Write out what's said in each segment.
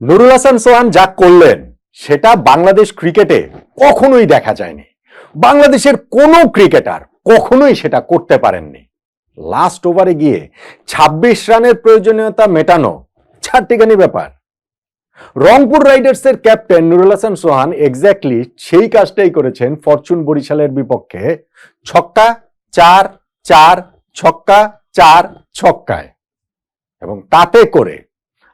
নুরুল হাসান সোহান যা করলেন, সেটা বাংলাদেশ ক্রিকেটে কখনোই দেখা যায়নি। বাংলাদেশের কোনো ক্রিকেটার কখনোই সেটা করতে পারেননি। লাস্ট ওভারে গিয়ে ২৬ রানের প্রয়োজনীয়তা মেটানো ছাড়টিখানি ব্যাপার। রংপুর রাইডার্সের ক্যাপ্টেন নুরুল হাসান সোহান এক্স্যাক্টলি সেই কাজটাই করেছেন ফরচুন বরিশালের বিপক্ষে। ছক্কা, চার চার, ছক্কা, চার, ছক্কায়। এবং তাতে করে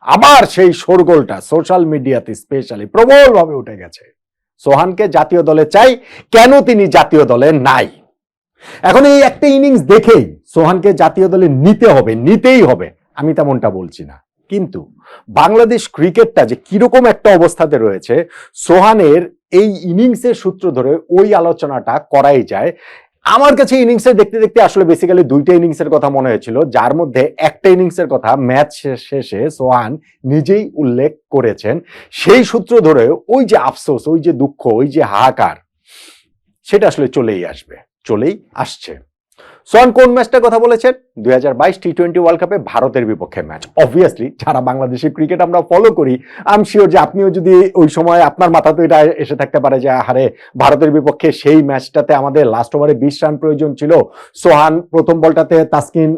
আবার সেই শোরগোলটা সোশ্যাল মিডিয়াতে স্পেশালি প্রবলভাবে উঠে গেছে। সোহানকে জাতীয় দলে চাই, কেন তিনি জাতীয় দলে নাই? এখন এই একটা ইনিংস দেখেই সোহানকে জাতীয় দলে নিতে হবে, নিতেই হবে, আমি তেমনটা বলছি না। কিন্তু বাংলাদেশ ক্রিকেটটা যে কীরকম একটা অবস্থাতে রয়েছে, সোহানের এই ইনিংসের সূত্র ধরে ওই আলোচনাটা করাই যায়। আমার কাছে ইনিংসে দেখতে দেখতে আসলে বেসিক্যালি দুইটা ইনিংসের কথা মনে হয়েছিল, যার মধ্যে একটা ইনিংসের কথা ম্যাচ শেষে সোহান নিজেই উল্লেখ করেছেন। সেই সূত্র ধরে ওই যে আফসোস, ওই যে দুঃখ, ওই যে হাহাকার, সেটা আসলে চলেই আসবে, চলেই আসছে। সোহান কোন ম্যাচটার কথা বলেছেন? দুই হাজার বাইশ টি টোয়েন্টি ওয়ার্ল্ড কাপে ভারতের বিপক্ষে ম্যাচ। অবভিয়াসলি যারা বাংলাদেশের ক্রিকেট আমরা ফলো করি আম শিওর যে আপনিও যদি ওই সময় আপনার মাথাতে এটা এসে থাকতে পারে যে হারে ভারতের বিপক্ষে সেই ম্যাচটাতে আমাদের লাস্ট ওভারে বিশ রান প্রয়োজন ছিল। সোহান, প্রথম বলটাতে তাসকিন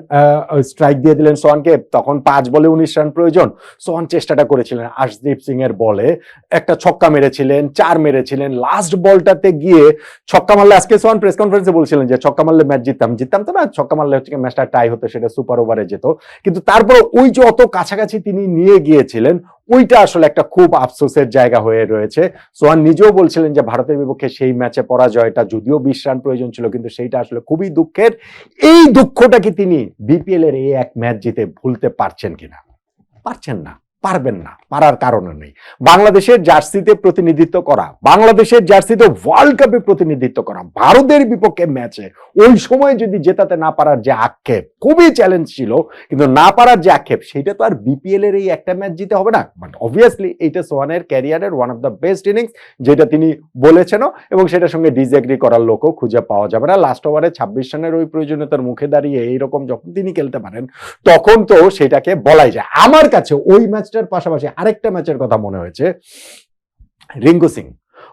স্ট্রাইক দিয়ে দিলেন সোহানকে, তখন পাঁচ বলে উনিশ রান প্রয়োজন। সোহান চেষ্টাটা করেছিলেন আশদীপ সিং এর বলে। একটা ছক্কা মেরেছিলেন, চার মেরেছিলেন। লাস্ট বলটাতে গিয়ে ছক্কা মারলে, আজকে সোহান প্রেস কনফারেন্সে বলছিলেন যে, ছক্কা মারলে ম্যাচ জিততাম। জিততাম তো না ছক্কা মারলে হচ্ছে ম্যাচটা টাই হতো, সেটা সুপার ওভারে যেত। কিন্তু তারপর ওই যে অত কাছাকাছি তিনি নিয়ে গিয়েছিলেন, ওইটা আসলে একটা খুব আফসোসের জায়গা হয়ে রয়েছে। সোহান নিজেও বলছিলেন যে, ভারতের বিপক্ষে সেই ম্যাচে পরাজয়টা যদিও বিশ রান প্রয়োজন ছিল, কিন্তু সেইটা আসলে খুবই দুঃখের। এই দুঃখটা কি তিনি বিপিএল এর এই এক ম্যাচ জিতে ভুলতে পারছেন কিনা? পারছেন না। পারবেন না, পারার কারণে নেই। বাংলাদেশের জার্সিতে প্রতিনিধিত্ব করা, বাংলাদেশের জার্সিতে ওয়ার্ল্ড কাপে প্রতিনিধিত্ব করা, ভারতের বিপক্ষে ম্যাচে ওই সময় যদি জেতাতে না পারার যে আক্ষেপ, খুবই চ্যালেঞ্জ ছিল, কিন্তু না পারার যে আক্ষেপ, সেটা তো আর বিপিএল এর এই একটা ম্যাচ জিতে হবে না। বাট অবভিয়াসলি এইটা সোহানের ক্যারিয়ারের one of the best innings যেটা তিনি বলেছেনও, এবং সেটার সঙ্গে ডিসএগ্রি করার লোকও খুঁজে পাওয়া যাবে না। লাস্ট ওভারে ছাব্বিশ রানের ওই প্রয়োজনীয়তার মুখে দাঁড়িয়ে এইরকম যখন তিনি খেলতে পারেন, তখন তো সেটাকে বলাই যায়। আমার কাছে ওই ম্যাচটার পাশাপাশি আরেকটা ম্যাচের কথা মনে হয়েছে। রিঙ্কু সিং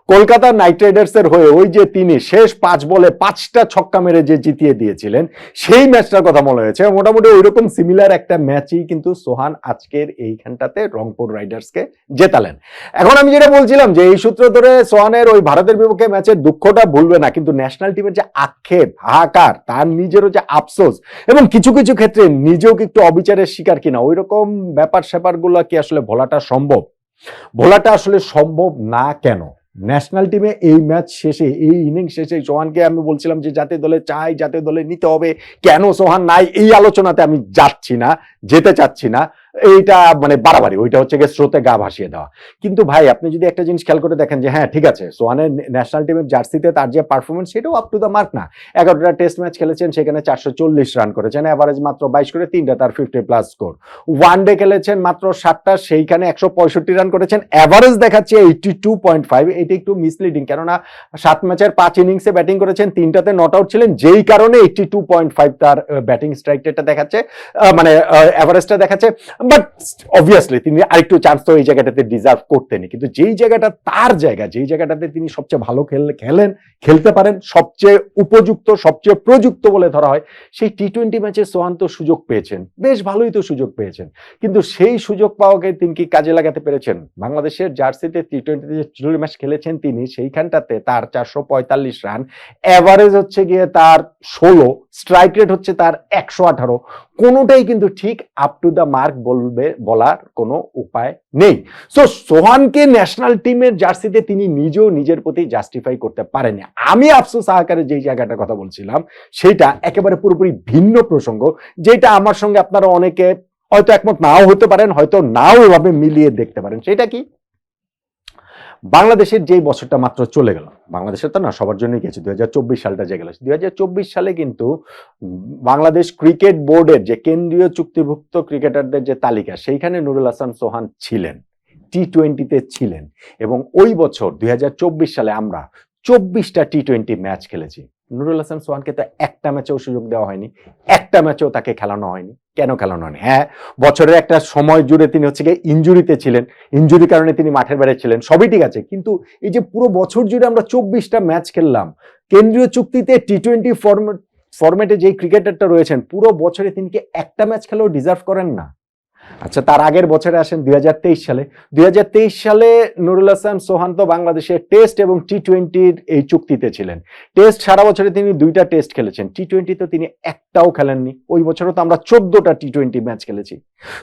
কলকাতা নাইট রাইডার্সের হয়ে ওই যে তিনি শেষ পাঁচ বলে পাঁচটা ছক্কা মেরে যে জিতিয়ে দিয়েছিলেন, সেই ম্যাচটার কথা মনে হয়েছে। মোটামুটি ওইরকম সিমিলার একটা ম্যাচই কিন্তু সোহান আজকের এইখানটাতে রংপুর রাইডার্সকে জেতালেন। এখন আমি যেটা বলছিলাম যে এই সূত্র ধরে সোহানের ওই ভারতের বিপক্ষে ম্যাচের দুঃখটা ভুলবে না, কিন্তু ন্যাশনাল টিমের যে আক্ষেপ, হাহাকার, তার নিজেরও যে আফসোস এবং কিছু কিছু ক্ষেত্রে নিজেও কি একটু অবিচারের শিকার কিনা ওই রকম ব্যাপার স্যাপারগুলো কি আসলে ভোলাটা সম্ভব? ভোলাটা আসলে সম্ভব না কেন? ন্যাশনাল টিমে এই ম্যাচ শেষে, এই ইনিংস শেষে সোহানকে আমি বলছিলাম যে জাতীয় দলে চাই জাতীয় দলে নিতে হবে। কেন সোহান নাই? এই আলোচনাতে আমি যাচ্ছি না, যেতে চাচ্ছি না। এইটা মানে বাড়াবাড়ি, ওইটা হচ্ছে গিয়ে স্রোতে গা ভাসিয়ে দেওয়া। কিন্তু ভাই, আপনি যদি একটা জিনিস খেয়াল করে দেখেন যে হ্যাঁ ঠিক আছে, সোহানের ন্যাশনাল টিমের জার্সিতে তার যে পারফরমেন্স সেটাও আপ টু দ্য মার্ক না। এগারোটা টেস্ট ম্যাচ খেলেছেন, সেখানে চারশো চল্লিশ রান করেছেন। অ্যাভারেজ মাত্র বাইশ করে তিনটা, তার fifty plus score one day খেলেছেন মাত্র সাতটা, সেইখানে একশো পঁয়ষট্টি রান করেছেন। অ্যাভারেজ দেখাচ্ছে এইটি টু পয়েন্ট ফাইভ এটি একটু মিসলিডিং কেননা সাত ম্যাচের পাঁচ ইনিংসে ব্যাটিং করেছেন, তিনটাতে নট আউট ছিলেন, যেই কারণে এইটি টু পয়েন্ট ফাইভ তার ব্যাটিং স্ট্রাইক রেটটা দেখাচ্ছে মানে অ্যাভারেজটা দেখাচ্ছে। বাট অবভিয়াসলি তিনি আরেকটু চান্স তো এই জায়গাটাতে ডিজার্ভ করতেনি কিন্তু যেই জায়গাটা তার জায়গা, যেই জায়গাটাতে তিনি সবচেয়ে ভালো খেল, খেলেন, খেলতে পারেন, সবচেয়ে উপযুক্ত, সবচেয়ে প্রযুক্ত বলে ধরা হয়, সেই টি টোয়েন্টি ম্যাচে সোহান তো সুযোগ পেয়েছেন। বেশ ভালোই তো সুযোগ পেয়েছেন। কিন্তু সেই সুযোগ পাওয়াকে তিনি কি কাজে লাগাতে পেরেছেন? বাংলাদেশের জার্সিতে টি টোয়েন্টিতে যে ম্যাচ খেলেছেন তিনি, সেইখানটাতে তার চারশো পঁয়তাল্লিশ রান অ্যাভারেজ হচ্ছে গিয়ে তার ষোলো। স্ট্রাইক রেট হচ্ছে তার একশো আঠারো। কোনোটাই কিন্তু ঠিক আপ টু দ্য মার্ক বলবে, বলার কোনো উপায় নেই। সো সোহানকে ন্যাশনাল টিমের জার্সিতে তিনি নিজেও নিজের প্রতি জাস্টিফাই করতে পারেনি আমি আফসোস আকারে যেই জায়গাটার কথা বলছিলাম, সেটা একেবারে পুরোপুরি ভিন্ন প্রসঙ্গ, যেটা আমার সঙ্গে আপনারা অনেকে হয়তো একমত নাও হতে পারেন, হয়তো নাও এভাবে মিলিয়ে দেখতে পারেন। সেটা কি? বাংলাদেশের যেই বছরটা মাত্র চলে গেল, বাংলাদেশের তো না, সবার জন্যই গেছে দুই হাজার চব্বিশ সালটা যে গেল দুই হাজার চব্বিশ সালে কিন্তু বাংলাদেশ ক্রিকেট বোর্ডের যে কেন্দ্রীয় চুক্তিভুক্ত ক্রিকেটারদের যে তালিকা, সেইখানে নুরুল হাসান সোহান ছিলেন টি টোয়েন্টিতে ছিলেন এবং ওই বছর দুই হাজার চব্বিশ সালে আমরা চব্বিশটা টি টোয়েন্টি ম্যাচ খেলেছি। নুরুল হাসান সোহানকে তো একটা ম্যাচেও সুযোগ দেওয়া হয়নি, একটা ম্যাচেও তাকে খেলানো হয়নি। কেন খেলানো হয়নি? হ্যাঁ বছরের একটা সময় জুড়ে তিনি হচ্ছে গিয়ে ইঞ্জুরিতে ছিলেন ইঞ্জুরির কারণে তিনি মাঠের বাইরে ছিলেন, সবই ঠিক আছে, কিন্তু এই যে পুরো বছর জুড়ে আমরা চব্বিশটা ম্যাচ খেললাম, কেন্দ্রীয় চুক্তিতে টি টোয়েন্টি ফর্মেট ফরম্যাটে যেই ক্রিকেটারটা রয়েছেন, পুরো বছরে তিনি কি একটা ম্যাচ খেলেও ডিজার্ভ করেন না? আচ্ছা তার আগের বছরে আসেন দুই হাজার তেইশ সালে। দুই হাজার তেইশ সালে নুরুল হাসান সোহান তো বাংলাদেশের টেস্ট এবং টি টোয়েন্টির এই চুক্তিতে ছিলেন। টেস্ট সারা বছরে তিনি দুইটা টেস্ট খেলেছেন। টি টোয়েন্টিতে তিনি একটাও খেলেননি। ওই বছরও তো আমরা চোদ্দটা টি টোয়েন্টি ম্যাচ খেলেছি।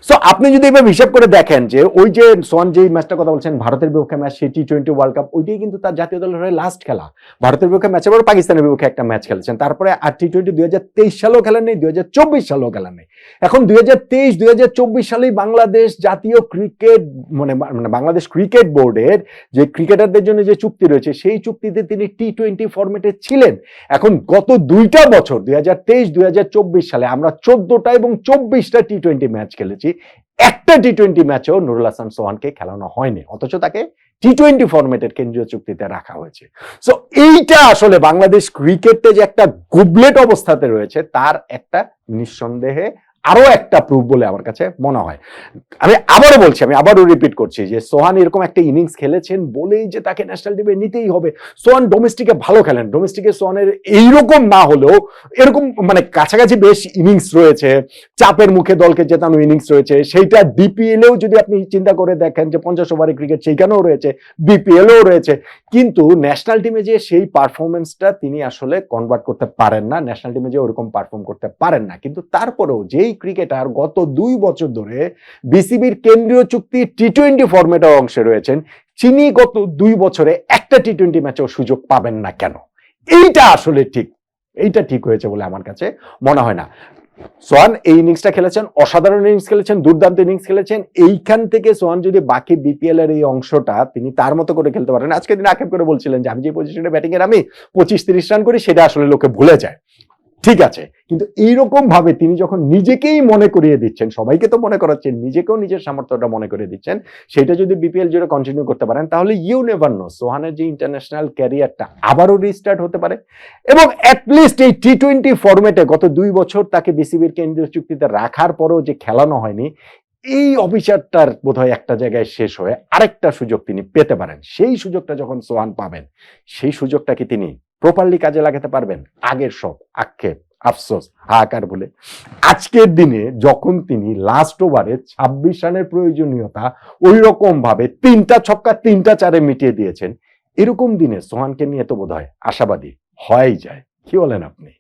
সো আপনি যদি এভাবে হিসাব করে দেখেন যে ওই যে সোহান যেই ম্যাচটা কথা বলছেন, ভারতের বিপক্ষে ম্যাচ সেই টি টোয়েন্টি ওয়ার্ল্ড কাপ ওইটাই কিন্তু তার জাতীয় দলের হয়ে লাস্ট খেলা। ভারতের বিপক্ষে ম্যাচের পর পাকিস্তানের বিপক্ষে একটা ম্যাচ খেলেছেন। তারপরে আর টি টোয়েন্টি দুই হাজার তেইশ সালেও খেলেন নেই দুই হাজার চব্বিশ সালেও খেলেন নেই এখন দুই হাজার তেইশ দুই হাজার চব্বিশ সালেই বাংলাদেশ জাতীয় ক্রিকেট মানে মানে বাংলাদেশ ক্রিকেট বোর্ডের যে ক্রিকেটারদের জন্য যে চুক্তি রয়েছে, সেই চুক্তিতে তিনি টি টোয়েন্টি ফরম্যাটে ছিলেন। এখন গত দুইটা বছর দুই হাজার তেইশ দুই হাজার সালে আমরা চোদ্দটা এবং চব্বিশটা টি টোয়েন্টি ম্যাচ খেলেছি। একটা টি টোয়েন্টি ম্যাচেও নুরুল হাসান সোহানকে খেলানো হয়নি, অথচ তাকে টি টোয়েন্টি ফরম্যাটের কেন্দ্রীয় চুক্তিতে রাখা হয়েছে। সো এইটা আসলে বাংলাদেশ ক্রিকেটে যে একটা গুবলেট অবস্থাতে রয়েছে, তার একটা নিঃসন্দেহে আরও একটা প্রুফ বলে আমার কাছে মনে হয়। আমি আবারও বলছি, আমি আবারও রিপিট করছি যে সোহান এরকম একটা ইনিংস খেলেছেন বলেই যে তাকে ন্যাশনাল টিমে নিতেই হবে। সোহান ডোমেস্টিকে ভালো খেলেন ডোমেস্টিকে সোহানের এইরকম না হলেও এরকম মানে কাছাকাছি বেশ ইনিংস রয়েছে, চাপের মুখে দলকে জেতানো ইনিংস রয়েছে, সেইটা বিপিএলেও যদি আপনি চিন্তা করে দেখেন যে পঞ্চাশ ওভারের ক্রিকেট সেইখানেও রয়েছে বিপিএলও রয়েছে, কিন্তু ন্যাশনাল টিমে যে সেই পারফরমেন্সটা তিনি আসলে কনভার্ট করতে পারেন না ন্যাশনাল টিমে যে ওরকম পারফর্ম করতে পারেন না, কিন্তু তারপরেও যেই ক্রিকেটার গত দুই বছর ধরে বিসিবির কেন্দ্রীয় চুক্তি টি টোয়েন্টি ফরম্যাটের অংশে রয়েছেন। তিনি গত দুই বছরে একটা টি টোয়েন্টি ম্যাচেও সুযোগ পাবেন না কেন? এইটা আসলে ঠিক। এইটা ঠিক হয়েছে বলে আমার কাছে মনে হয় না। সোহান এই ইনিংসটা খেলেছেন, অসাধারণ ইনিংস খেলেছেন, দুর্দান্ত ইনিংস খেলেছেন। এইখান থেকে সোহান যদি বাকি বিপিএল এর এই অংশটা তিনি তার মতো করে খেলতে পারেন। আজকে দিন আক্ষেপ করে বলছিলেন যে, আমি যে পজিশনে ব্যাটিং এর আমি পঁচিশ তিরিশ রান করি, সেটা আসলে লোকে ভুলে যায়। ঠিক আছে। কিন্তু এইরকম ভাবে তিনি যখন নিজেকেই মনে করিয়ে দিচ্ছেন, সবাইকে তো মনে করাচ্ছেন, নিজেকেও নিজের সামর্থ্যটা মনে করে দিচ্ছেন, সেটা যদি বিপিএল জুড়ে কন্টিনিউ করতে পারেন, তাহলে ইউ নেভার নো সোহানের যে ইন্টারন্যাশনাল ক্যারিয়ারটা আবারও রিস্টার্ট হতে পারে এবং অ্যাটলিস্ট এই টি টোয়েন্টি ফরম্যাটে গত দুই বছর তাকে বিসিবির কেন্দ্রীয় চুক্তিতে রাখার পরেও যে খেলানো হয়নি, এই অফিসারটার বোধহয় একটা জায়গায় শেষ হয়ে আরেকটা সুযোগ তিনি পেতে পারেন। সেই সুযোগটা যখন সোহান পাবেন, সেই সুযোগটাকে তিনি প্রপারলি কাজে লাগাতে পারবেন। আগের সব, আক্ষেপ, আফসোস, হাহাকার বলে আজকের দিনে যখন তিনি লাস্ট ওভারে ছাব্বিশ রানের প্রয়োজনীয়তা ওই ভাবে তিনটা ছক্কা তিনটা চারে মিটিয়ে দিয়েছেন, এরকম দিনে সোহানকে নিয়ে তো বোধ হয় আশাবাদী হয় যায়। কি বলেন আপনি?